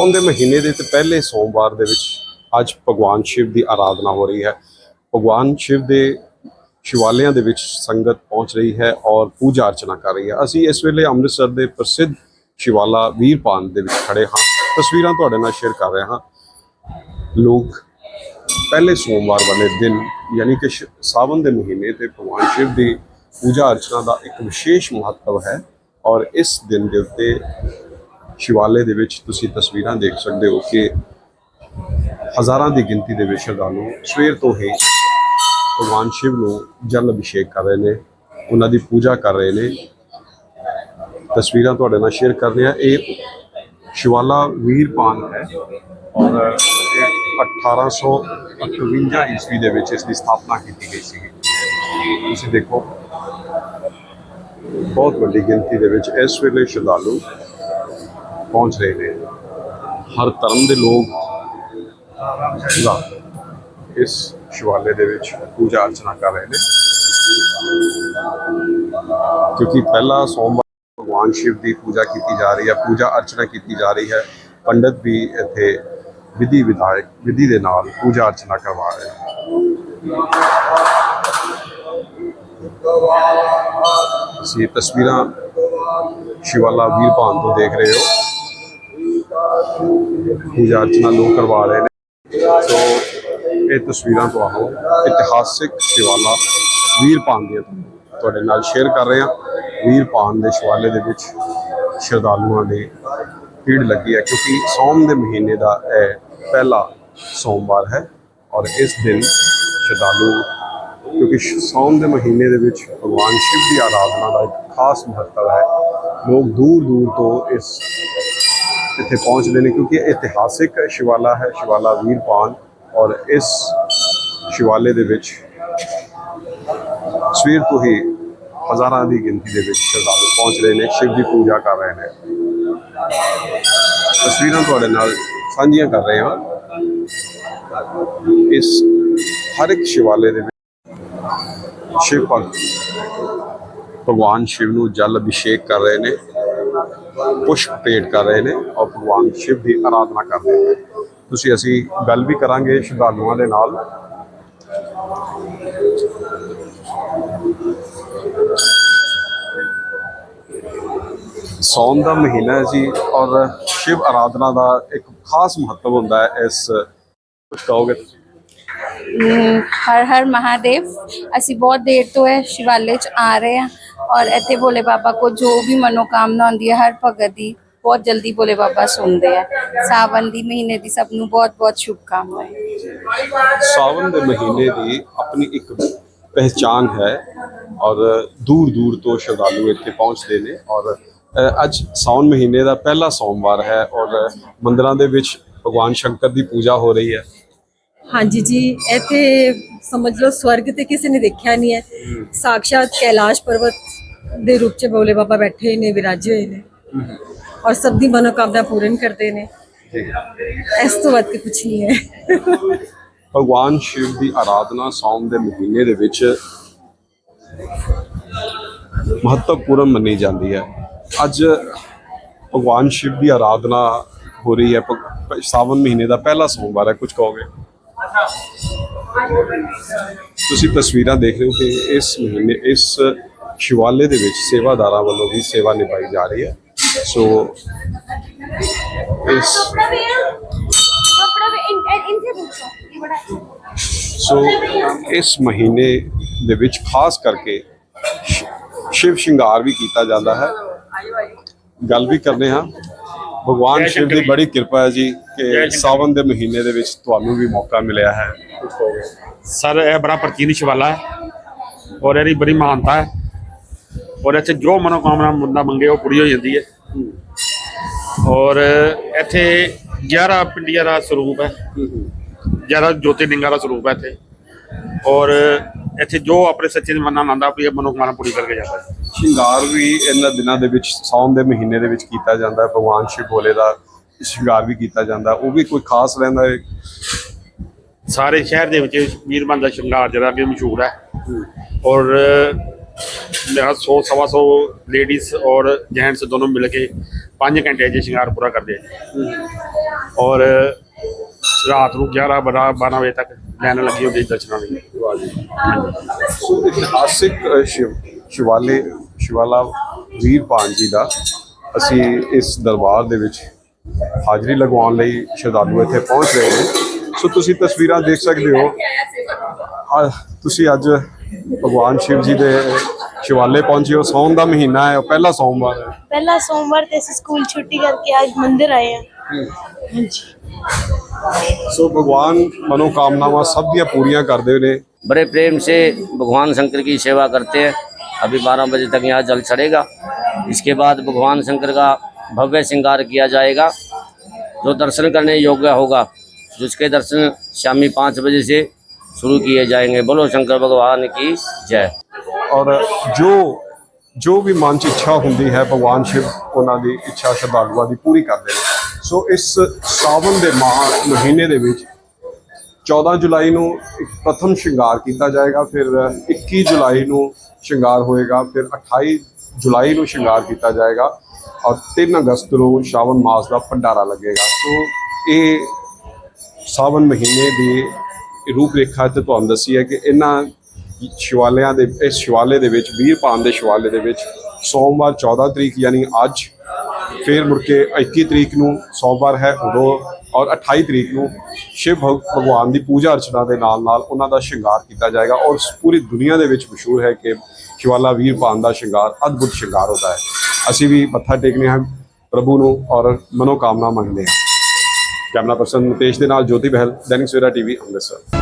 ਸਾਉਣ ਦੇ ਮਹੀਨੇ ਦੇ ਤੇ ਪਹਿਲੇ ਸੋਮਵਾਰ ਦੇ ਵਿੱਚ ਅੱਜ ਭਗਵਾਨ ਸ਼ਿਵ ਦੀ ਆਰਾਧਨਾ ਹੋ ਰਹੀ ਹੈ। ਭਗਵਾਨ ਸ਼ਿਵ ਦੇ ਸ਼ਿਵਾਲਿਆਂ ਦੇ ਵਿੱਚ ਸੰਗਤ ਪਹੁੰਚ ਰਹੀ ਹੈ ਔਰ ਪੂਜਾ ਅਰਚਨਾ ਕਰ ਰਹੀ ਹੈ। ਅਸੀਂ ਇਸ ਵੇਲੇ ਅੰਮ੍ਰਿਤਸਰ ਦੇ ਪ੍ਰਸਿੱਧ ਸ਼ਿਵਾਲਾ ਵੀਰਪਾਨ ਦੇ ਵਿੱਚ ਖੜੇ ਹਾਂ। ਤਸਵੀਰਾਂ ਤੁਹਾਡੇ ਨਾਲ ਸ਼ੇਅਰ ਕਰ ਰਹੇ ਹਾਂ। ਲੋਕ ਪਹਿਲੇ ਸੋਮਵਾਰ ਵਾਲੇ ਦਿਨ ਯਾਨੀ ਕਿ ਸ਼- ਸਾਵਨ ਦੇ ਮਹੀਨੇ ਤੇ ਭਗਵਾਨ ਸ਼ਿਵ ਦੀ ਪੂਜਾ ਅਰਚਨਾ ਦਾ ਇੱਕ ਵਿਸ਼ੇਸ਼ ਮਹੱਤਵ ਹੈ ਔਰ ਇਸ ਦਿਨ ਦੇ ਉੱਤੇ ਸ਼ਿਵਾਲੇ ਦੇ ਵਿੱਚ ਤੁਸੀਂ ਤਸਵੀਰਾਂ ਦੇਖ ਸਕਦੇ ਹੋ ਕਿ ਹਜ਼ਾਰਾਂ ਦੀ ਗਿਣਤੀ ਦੇ ਵਿੱਚ ਸ਼ਰਧਾਲੂ ਸਵੇਰ ਤੋਂ ਹੀ ਭਗਵਾਨ ਸ਼ਿਵ ਨੂੰ ਜਲ ਅਭਿਸ਼ੇਕ ਕਰ ਰਹੇ ਨੇ, ਉਹਨਾਂ ਦੀ ਪੂਜਾ ਕਰ ਰਹੇ ਨੇ। ਤਸਵੀਰਾਂ ਤੁਹਾਡੇ ਨਾਲ ਸ਼ੇਅਰ ਕਰਦੇ ਆ ਇਹ ਸ਼ਿਵਾਲਾ ਵੀਰਪਾਨ ਹੈ ਔਰ ਇਹ 1858 ਈਸਵੀ ਦੇ ਵਿੱਚ ਇਸ ਦੀ ਸਥਾਪਨਾ ਕੀਤੀ ਗਈ ਸੀ। ਤੁਸੀਂ ਦੇਖੋ, ਬਹੁਤ ਵੱਡੀ ਗਿਣਤੀ ਦੇ ਵਿੱਚ ਇਸ ਵੇਲੇ ਸ਼ਰਧਾਲੂ ਪਹੁੰਚ ਰਹੇ ਨੇ। ਹਰ ਧਰਮ ਦੇ ਲੋਕ ਇਸ ਸ਼ਿਵਾਲੇ ਦੇ ਵਿੱਚ ਪੂਜਾ ਅਰਚਨਾ ਕਰ ਰਹੇ ਨੇ। ਕਿਉਂਕਿ ਪਹਿਲਾ ਸੋਮਵਾਰ ਭਗਵਾਨ ਸ਼ਿਵ ਦੀ ਪੂਜਾ ਕੀਤੀ ਜਾ ਰਹੀ ਹੈ, ਪੂਜਾ ਅਰਚਨਾ ਕੀਤੀ ਜਾ ਰਹੀ ਹੈ। ਪੰਡਤ ਵੀ ਇੱਥੇ ਵਿਧੀ ਵਿਧਾਇਕ, ਵਿਧੀ ਦੇ ਨਾਲ ਪੂਜਾ ਅਰਚਨਾ ਕਰਵਾ ਰਹੇ ਹਨ ਤੁਸੀਂ ਤਸਵੀਰਾਂ ਸ਼ਿਵਾਲਾ ਵੀਰਪਾਨ ਤੋਂ ਦੇਖ ਰਹੇ ਹੋ। ਪੂਜਾ ਅਰਚਨਾ ਲੋਕ ਕਰਵਾ ਰਹੇ ਨੇ। ਸੋ, ਇਹ ਤਸਵੀਰਾਂ ਤੁਹਾਨੂੰ ਇਤਿਹਾਸਿਕ ਸ਼ਿਵਾਲਾ ਵੀਰਪਾਨ ਦੀਆਂ ਤੁਹਾਡੇ ਨਾਲ ਸ਼ੇਅਰ ਕਰ ਰਹੇ ਹਾਂ। ਵੀਰਪਾਨ ਦੇ ਸ਼ਿਵਾਲੇ ਦੇ ਵਿੱਚ ਸ਼ਰਧਾਲੂਆਂ ਦੀ ਭੀੜ ਲੱਗੀ ਹੈ ਕਿਉਂਕਿ ਸੌਣ ਦੇ ਮਹੀਨੇ ਦਾ ਇਹ ਪਹਿਲਾ ਸੋਮਵਾਰ ਹੈ ਔਰ ਇਸ ਦਿਨ ਸ਼ਰਧਾਲੂ, ਕਿਉਂਕਿ ਸ਼- ਦੇ ਮਹੀਨੇ ਦੇ ਵਿੱਚ ਭਗਵਾਨ ਸ਼ਿਵ ਦੀ ਆਰਾਧਨਾ ਦਾ ਇੱਕ ਖਾਸ ਮਹੱਤਵ ਹੈ। ਲੋਕ ਦੂਰ ਦੂਰ ਤੋਂ ਇਸ ਇੱਥੇ ਪਹੁੰਚਦੇ ਨੇ ਕਿਉਂਕਿ ਇਹ ਇਤਿਹਾਸਿਕ ਸ਼ਿਵਾਲਾ ਹੈ, ਸ਼ਿਵਾਲਾ ਵੀਰਪਾਨ ਔਰ ਇਸ ਸ਼ਿਵਾਲੇ ਦੇ ਵਿੱਚ ਸਵੇਰ ਤੋਂ ਹੀ ਹਜ਼ਾਰਾਂ ਦੀ ਗਿਣਤੀ ਦੇ ਵਿੱਚ ਸ਼ਰਧਾਲੂ ਪਹੁੰਚ ਰਹੇ ਨੇ, ਸ਼ਿਵ ਦੀ ਪੂਜਾ ਕਰ ਰਹੇ ਨੇ। ਤਸਵੀਰਾਂ ਤੁਹਾਡੇ ਨਾਲ ਸਾਂਝੀਆਂ ਕਰ ਰਹੇ ਹਾਂ। ਇਸ ਹਰ ਇੱਕ ਸ਼ਿਵਾਲੇ ਦੇ ਵਿੱਚ ਸ਼ਿਵ ਭਗਤ ਭਗਵਾਨ ਸ਼ਿਵ ਨੂੰ ਜਲ ਅਭਿਸ਼ੇਕ ਕਰ ਰਹੇ ਨੇ। ਪੁਸ਼ਪ ਭੇਟ ਕਰ ਰਹੇ ਨੇ ਔਰ ਭਗਵਾਨ ਸ਼ਿਵ ਦੀ ਆਰਾਧਨਾ ਕਰ ਰਹੇ ਨੇ। ਤੁਸੀਂ ਅਸੀਂ ਗੱਲ ਵੀ ਕਰਾਂਗੇ ਸ਼ਰਧਾਲੂਆਂ ਦੇ ਨਾਲ। ਸੌਣ ਦਾ ਮਹੀਨਾ ਹੈ ਜੀ ਔਰ ਸ਼ਿਵ ਆਰਾਧਨਾ ਦਾ ਇੱਕ ਖਾਸ ਮਹੱਤਵ ਹੁੰਦਾ ਹੈ ਇਸ ਕੁਝ ਕਹੋਗੇ ਤੁਸੀਂ? ਹਰ ਹਰ ਮਹਾਦੇਵ ਅਸੀਂ ਬਹੁਤ ਦੇਰ ਤੋਂ ਇਹ ਸ਼ਿਵਾਲੇ ਚ ਆ ਰਹੇ ਹਾਂ ਔਰ ਇੱਥੇ ਭੋਲੇ ਬਾਬਾ ਕੋ ਜੋ ਵੀ ਮਨੋਕਾਮਨਾ ਹੁੰਦੀ ਹੈ ਹਰ ਭਗਤ ਦੀ ਬਹੁਤ ਜਲਦੀ ਭੋਲੇ ਬਾਬਾ ਸੁਣਦੇ ਆ ਸਾਵਨ ਦੀ ਮਹੀਨੇ ਦੀ ਸਭ ਨੂੰ ਬਹੁਤ ਬਹੁਤ ਸ਼ੁਭਕਾਮਨਾਵਾਂ ਸਾਵਨ ਦੇ ਮਹੀਨੇ ਦੀ ਆਪਣੀ ਇੱਕ ਪਹਿਚਾਨ ਹੈ ਔਰ ਦੂਰ ਦੂਰ ਤੋਂ ਸ਼ਰਧਾਲੂ ਇੱਥੇ ਪਹੁੰਚਦੇ ਨੇ ਔਰ ਅੱਜ ਸਾਵਨ ਮਹੀਨੇ ਦਾ ਪਹਿਲਾ ਸੋਮਵਾਰ ਹੈ ਔਰ ਮੰਦਿਰਾਂ ਦੇ ਵਿੱਚ ਭਗਵਾਨ ਸ਼ੰਕਰ ਦੀ ਪੂਜਾ ਹੋ ਰਹੀ ਹੈ ਹਾਂਜੀ ਜੀ ਇੱਥੇ ਸਮਝ ਲਓ ਸਵਰਗ ਤੇ ਕਿਸੇ ਨੇ ਦੇਖਿਆ ਨਹੀਂ ਹੈ। ਸਾਖਸ਼ਾਤ ਕੈਲਾਸ਼ ਪਰਬਤ ਦੇ ਰੂਪ ਚ ਬੋਲੇ ਬਾਬਾ ਬੈਠੇ ਨੇ ਵਿਰਾਜੇ ਹੋਏ ਨੇ। ਔਰ ਸਭ ਦੀ ਮਨੋਕਾਮਨਾ ਪੂਰਨ ਕਰਦੇ ਨੇ। ਇਸ ਤੋਂ ਵੱਧ ਕੁਝ ਨਹੀਂ ਹੈ। ਭਗਵਾਨ ਸ਼ਿਵ ਦੀ ਆਰਾਧਨਾ ਸਾਉਣ ਦੇ ਮਹੀਨੇ ਦੇ ਵਿੱਚ ਮਹੱਤਵਪੂਰਨ ਮੰਨੀ ਜਾਂਦੀ ਹੈ। ਅੱਜ ਭਗਵਾਨ ਸ਼ਿਵ ਦੀ ਆਰਾਧਨਾ ਹੋ ਰਹੀ ਹੈ। ਸਾਵਨ ਮਹੀਨੇ ਦਾ ਪਹਿਲਾ ਸੋਮਵਾਰ ਹੈ ਕੁਝ ਕਹੋਗੇ? ਤੁਸੀਂ ਤਸਵੀਰਾਂ ਦੇਖ ਰਹੇ ਹੋ ਕਿ ਇਸ ਮਹੀਨੇ ਇਸ ਸ਼ਿਵਾਲੇ ਦੇ ਵਿੱਚ ਸੇਵਾਦਾਰਾਂ ਵੱਲੋਂ ਵੀ ਸੇਵਾ ਨਿਭਾਈ ਜਾ ਰਹੀ ਹੈ। ਸੋ ਇਸ ਸੋ ਇਸ ਮਹੀਨੇ ਦੇ ਵਿੱਚ ਖਾਸ ਕਰਕੇ ਸ਼ਿਵ ਸ਼ਿੰਗਾਰ ਵੀ ਕੀਤਾ ਜਾਂਦਾ ਹੈ। ਗੱਲ ਵੀ ਕਰਦੇ ਹਾਂ। ਭਗਵਾਨ ਸ਼ਿਵ ਦੀ ਬੜੀ ਕਿਰਪਾ ਹੈ ਜੀ ਕਿ ਸਾਵਨ ਦੇ ਮਹੀਨੇ ਦੇ ਵਿੱਚ ਤੁਹਾਨੂੰ ਵੀ ਮੌਕਾ ਮਿਲਿਆ ਹੈ। ਸਰ ਇਹ ਬੜਾ ਪ੍ਰਾਚੀਨ ਸ਼ਿਵਾਲਾ ਹੈ ਔਰ ਇਹਦੀ ਬੜੀ ਮਹਾਨਤਾ ਹੈ ਔਰ ਇੱਥੇ ਜੋ ਮਨੋਕਾਮਨਾ ਬੰਦਾ ਮੰਗੇ ਉਹ ਪੂਰੀ ਹੋ ਜਾਂਦੀ ਹੈ। ਔਰ ਇੱਥੇ 11 ਪਿੰਡੀਆਂ ਦਾ ਸਰੂਪ ਹੈ। 11 ਜੋਤਿਰਲਿੰਗਾਂ ਦਾ ਸਰੂਪ ਹੈ ਇੱਥੇ। ਔਰ ਇੱਥੇ ਜੋ ਆਪਣੇ ਸੱਚੇ ਦੀ ਮੰਨਣਾ ਮੰਨਦਾ ਆਪਣੀ ਮਨੋਕਾਮਨਾ ਪੂਰੀ ਕਰਕੇ ਜਾਂਦਾ ਹੈ। ਸ਼ਿੰਗਾਰ ਵੀ ਇਹਨਾਂ ਦਿਨਾਂ ਦੇ ਵਿੱਚ ਸਾਉਣ ਦੇ ਮਹੀਨੇ ਦੇ ਵਿੱਚ ਕੀਤਾ ਜਾਂਦਾ ਹੈ ਭਗਵਾਨ ਸ਼ਿਵ ਭੋਲੇ ਦਾ ਸ਼ਿੰਗਾਰ ਵੀ ਕੀਤਾ ਜਾਂਦਾ ਉਹ ਵੀ ਕੋਈ ਖਾਸ ਰਹਿੰਦਾ ਹੈ ਸਾਰੇ ਸ਼ਹਿਰ ਦੇ ਵਿੱਚ ਵੀਰਮਨ ਦਾ ਸ਼ਿੰਗਾਰ ਜਿਹੜਾ ਕਿ ਮਸ਼ਹੂਰ ਹੈ। ਔਰ ਮੇਰਾ 100 ਸਵਾ ਸੌ ਲੇਡੀਜ਼ ਔਰ ਜੈਂਟਸ ਦੋਨੋਂ ਮਿਲ ਕੇ 5 ਘੰਟੇ 'ਚ ਸ਼ਿੰਗਾਰ ਪੂਰਾ ਕਰਦੇ ਆ। ਔਰ ਰਾਤ ਨੂੰ 11 12 12 ਵਜੇ ਤੱਕ ਲਾਈਨ ਲੱਗੀ ਹੁੰਦੀ ਦਰਸ਼ਨਾਂ ਦੀ। ਵਾਹ ਜੀ। ਸੋ ਇਤਿਹਾਸਿਕ ਸ਼ਿਵ। ਸ਼ਿਵਾਲੇ ਸ਼ਿਵਾਲਾ ਵੀਰ ਪਾਨ ਜੀ ਦਾ ਅਸੀਂ ਇਸ ਦਰਬਾਰ ਦੇ ਵਿੱਚ ਹਾਜ਼ਰੀ ਲਗਵਾਉਣ ਲਈ ਸ਼ਰਧਾਲੂ ਇੱਥੇ ਪਹੁੰਚ ਰਹੇ ਨੇ। ਸੋ ਤੁਸੀਂ ਤਸਵੀਰਾਂ ਦੇਖ ਸਕਦੇ ਹੋ। ਤੁਸੀਂ ਅੱਜ ਭਗਵਾਨ ਸ਼ਿਵ ਜੀ ਦੇ ਸ਼ਿਵਾਲੇ ਪਹੁੰਚੇ ਹੋ। ਸੌਣ ਦਾ ਮਹੀਨਾ ਹੈ ਪਹਿਲਾ ਸੋਮਵਾਰ ਹੈ। ਪਹਿਲਾ ਸੋਮਵਾਰ ਤੇ ਅਸੀਂ ਸਕੂਲ ਛੁੱਟੀ ਕਰਕੇ ਅੱਜ ਮੰਦਿਰ ਆਏ ਹਾਂ। ਹਾਂਜੀ। ਸੋ ਭਗਵਾਨ ਮਨੋ ਕਾਮਨਾਵਾਂ ਸਭ ਦੀਆਂ ਪੂਰੀਆਂ ਕਰਦੇ ਨੇ। ਬੜੇ ਪ੍ਰੇਮ ਸੇ ਭਗਵਾਨ ਸ਼ੰਕਰ ਕੀ ਸੇਵਾ ਕਰਤੇ ਹੈ। अभी 12 बजे तक यहाँ जल चढ़ेगा इसके बाद भगवान शंकर का भव्य श्रृंगार किया जाएगा जो दर्शन करने योग्य होगा जिसके दर्शन शामी पाँच बजे से शुरू किए जाएंगे बोलो शंकर भगवान की जय ਔਰ ਜੋ ਜੋ ਵੀ ਮਨ ਚ ਇੱਛਾ ਹੁੰਦੀ ਹੈ ਭਗਵਾਨ ਸ਼ਿਵ ਉਹਨਾਂ ਦੀ ਇੱਛਾ ਸ਼ਰਧਾਲੂਆਂ ਦੀ ਪੂਰੀ ਕਰਦੇ ਨੇ ਸੋ ਇਸ ਸਾਵਨ ਦੇ ਮਾਹ ਮਹੀਨੇ ਦੇ ਵਿੱਚ 14 ਜੁਲਾਈ ਨੂੰ ਇੱਕ ਪ੍ਰਥਮ ਸ਼ਿੰਗਾਰ ਕੀਤਾ ਜਾਏਗਾ ਫਿਰ 21 ਜੁਲਾਈ ਨੂੰ ਸ਼ਿੰਗਾਰ ਹੋਏਗਾ, ਫਿਰ 28 ਜੁਲਾਈ ਨੂੰ ਸ਼ਿੰਗਾਰ ਕੀਤਾ ਜਾਏਗਾ ਔਰ 3 ਅਗਸਤ ਨੂੰ ਸ਼ਾਵਨ ਮਾਸ ਦਾ ਭੰਡਾਰਾ ਲੱਗੇਗਾ। ਸੋ ਇਹ ਸਾਵਨ ਮਹੀਨੇ ਦੀ ਰੂਪਰੇਖਾ ਤੇ ਤੁਹਾਨੂੰ ਦੱਸੀ ਹੈ ਕਿ ਇਹਨਾਂ ਸ਼ਿਵਾਲਿਆਂ ਦੇ, ਇਸ ਸ਼ਿਵਾਲੇ ਦੇ ਵਿੱਚ ਵੀਰ ਵੀਰਪਾਨ ਦੇ ਸ਼ਿਵਾਲੇ ਦੇ ਵਿੱਚ ਸੋਮਵਾਰ 14 ਤਰੀਕ ਯਾਨੀ ਅੱਜ ਫਿਰ ਮੁੜ ਕੇ 21 ਤਰੀਕ ਨੂੰ ਸੋਮਵਾਰ ਹੈ, ਉਦੋਂ ਔਰ 28 ਤਰੀਕ ਨੂੰ ਸ਼ਿਵ ਭਗ- ਭਗਵਾਨ ਦੀ ਪੂਜਾ ਅਰਚਨਾ ਦੇ ਨਾਲ ਨਾਲ ਉਹਨਾਂ ਦਾ ਸ਼ਿੰਗਾਰ ਕੀਤਾ ਜਾਏਗਾ ਔਰ ਪੂਰੀ ਦੁਨੀਆ ਦੇ ਵਿੱਚ ਮਸ਼ਹੂਰ ਹੈ ਕਿ ਸ਼ਿਵਾਲਾ ਵੀਰਪਾਨ ਦਾ ਸ਼ਿੰਗਾਰ ਅਦਭੁਤ ਸ਼ਿੰਗਾਰ ਹੁੰਦਾ ਹੈ। ਅਸੀਂ ਵੀ ਮੱਥਾ ਟੇਕਨੇ ਹਾਂ ਪ੍ਰਭੂ ਨੂੰ ਔਰ ਮਨੋਕਾਮਨਾ ਮੰਗਦੇ ਹਾਂ। ਕੈਮਰਾ ਪਰਸਨ ਮੁਕੇਸ਼ ਦੇ ਨਾਲ ਜੋਤੀ ਬਹਿਲ, ਦੈਨਿਕ ਸਵੇਰਾ ਟੀਵੀ ਅੰਮ੍ਰਿਤਸਰ।